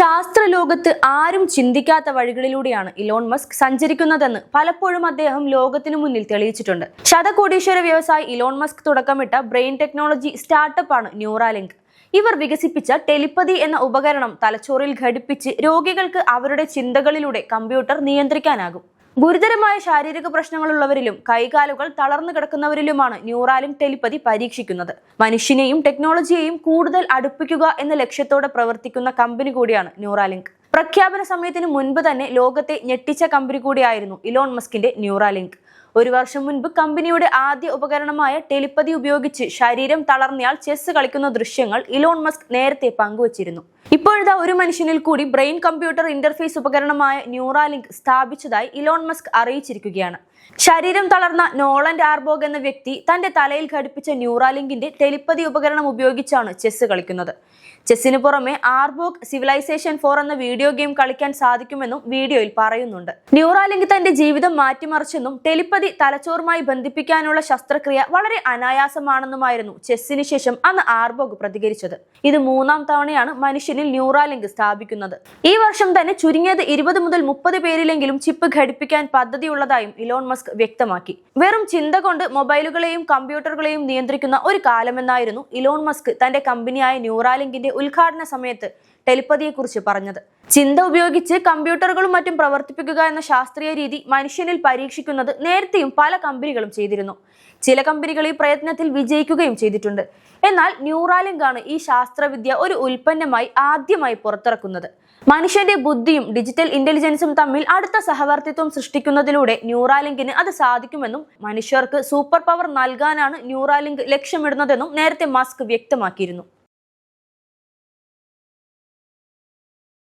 ശാസ്ത്രലോകത്ത് ആരും ചിന്തിക്കാത്ത വഴികളിലൂടെയാണ് Elon Musk സഞ്ചരിക്കുന്നതെന്ന് പലപ്പോഴും അദ്ദേഹം ലോകത്തിനു മുന്നിൽ തെളിയിച്ചിട്ടുണ്ട്. ശതകോടീശ്വര വ്യവസായി ഇലോൺ മസ്ക് തുടക്കമിട്ട ബ്രെയിൻ ടെക്നോളജി സ്റ്റാർട്ടപ്പ് ആണ് ന്യൂറാലിങ്ക്. ഇവർ വികസിപ്പിച്ച ടെലിപ്പതി എന്ന ഉപകരണം തലച്ചോറിൽ ഘടിപ്പിച്ച് രോഗികൾക്ക് അവരുടെ ചിന്തകളിലൂടെ കമ്പ്യൂട്ടർ നിയന്ത്രിക്കാനാകും. ഗുരുതരമായ ശാരീരിക പ്രശ്നങ്ങളുള്ളവരിലും കൈകാലുകൾ തളർന്നു കിടക്കുന്നവരിലുമാണ് ന്യൂറാലിംഗ് ടെലിപ്പതി പരീക്ഷിക്കുന്നത്. മനുഷ്യനെയും ടെക്നോളജിയെയും കൂടുതൽ അടുപ്പിക്കുക എന്ന ലക്ഷ്യത്തോടെ പ്രവർത്തിക്കുന്ന കമ്പനി കൂടിയാണ് ന്യൂറാലിങ്ക്. പ്രഖ്യാപന സമയത്തിന് മുൻപ് തന്നെ ലോകത്തെ ഞെട്ടിച്ച കമ്പനി കൂടിയായിരുന്നു ഇലോൺ മസ്കിന്റെ ന്യൂറാലിങ്ക്. ഒരു വർഷം മുൻപ് കമ്പനിയുടെ ആദ്യ ഉപകരണമായ ടെലിപ്പതി ഉപയോഗിച്ച് ശരീരം തളർന്നയാൾ ചെസ് കളിക്കുന്ന ദൃശ്യങ്ങൾ ഇലോൺ മസ്ക് നേരത്തെ പങ്കുവച്ചിരുന്നു. ഇപ്പോഴത്തെ ഒരു മനുഷ്യനിൽ കൂടി ബ്രെയിൻ കമ്പ്യൂട്ടർ ഇന്റർഫേസ് ഉപകരണമായ ന്യൂറാലിങ്ക് സ്ഥാപിച്ചതായി ഇലോൺ മസ്ക് അറിയിച്ചിരിക്കുകയാണ്. ശരീരം തളർന്ന നോളൻഡ് ആർബോഗ് എന്ന വ്യക്തി തന്റെ തലയിൽ ഘടിപ്പിച്ച ന്യൂറാലിങ്കിന്റെ ടെലിപ്പതി ഉപകരണം ഉപയോഗിച്ചാണ് ചെസ്സ് കളിക്കുന്നത്. ചെസ്സിന് പുറമെ ആർബോഗ് സിവിലൈസേഷൻ ഫോർ എന്ന വീഡിയോ ഗെയിം കളിക്കാൻ സാധിക്കുമെന്നും വീഡിയോയിൽ പറയുന്നുണ്ട്. ന്യൂറാലിങ്ക് തന്റെ ജീവിതം മാറ്റിമറിച്ചെന്നും ടെലിപ്പതി തലച്ചോറുമായി ബന്ധിപ്പിക്കാനുള്ള ശസ്ത്രക്രിയ വളരെ അനായാസമാണെന്നുമായിരുന്നു ചെസ്സിന് ശേഷം അന്ന് ആർബോഗ് പ്രതികരിച്ചത്. ഇത് മൂന്നാം തവണയാണ് മനുഷ്യനിൽ ന്യൂറാലിങ്ക് സ്ഥാപിക്കുന്നത്. ഈ വർഷം തന്നെ ചുരുങ്ങിയത് ഇരുപത് മുതൽ മുപ്പത് പേരിലെങ്കിലും ചിപ്പ് ഘടിപ്പിക്കാൻ പദ്ധതിയുള്ളതായും ഇലോൺ മസ്ക് വ്യക്തമാക്കി. വെറും ചിന്ത കൊണ്ട് മൊബൈലുകളെയും കമ്പ്യൂട്ടറുകളെയും നിയന്ത്രിക്കുന്ന ഒരു കാലമെന്നായിരുന്നു ഇലോൺ മസ്ക് തന്റെ കമ്പനിയായ ന്യൂറാലിങ്കിന്റെ ഉദ്ഘാടന സമയത്ത് ടെലിപ്പതിയെക്കുറിച്ച് പറഞ്ഞത്. ചിന്ത ഉപയോഗിച്ച് കമ്പ്യൂട്ടറുകളും മറ്റും പ്രവർത്തിപ്പിക്കുക എന്ന ശാസ്ത്രീയ രീതി മനുഷ്യനിൽ പരീക്ഷിക്കുന്നത് നേരത്തെയും പല കമ്പനികളും ചെയ്തിരുന്നു. ചില കമ്പനികൾ ഈ പ്രയത്നത്തിൽ വിജയിക്കുകയും ചെയ്തിട്ടുണ്ട്. എന്നാൽ ന്യൂറാലിങ്ക് ആണ് ഈ ശാസ്ത്രവിദ്യ ഒരു ഉൽപ്പന്നമായി ആദ്യമായി പുറത്തിറക്കുന്നത്. മനുഷ്യന്റെ ബുദ്ധിയും ഡിജിറ്റൽ ഇന്റലിജൻസും തമ്മിൽ അടുത്ത സഹവർത്തിത്വം സൃഷ്ടിക്കുന്നതിലൂടെ ന്യൂറാലിങ്കിന് അത് സാധിക്കുമെന്നും മനുഷ്യർക്ക് സൂപ്പർ പവർ നൽകാനാണ് ന്യൂറാലിങ്ക് ലക്ഷ്യമിടുന്നതെന്നും നേരത്തെ മാസ്ക് വ്യക്തമാക്കിയിരുന്നു.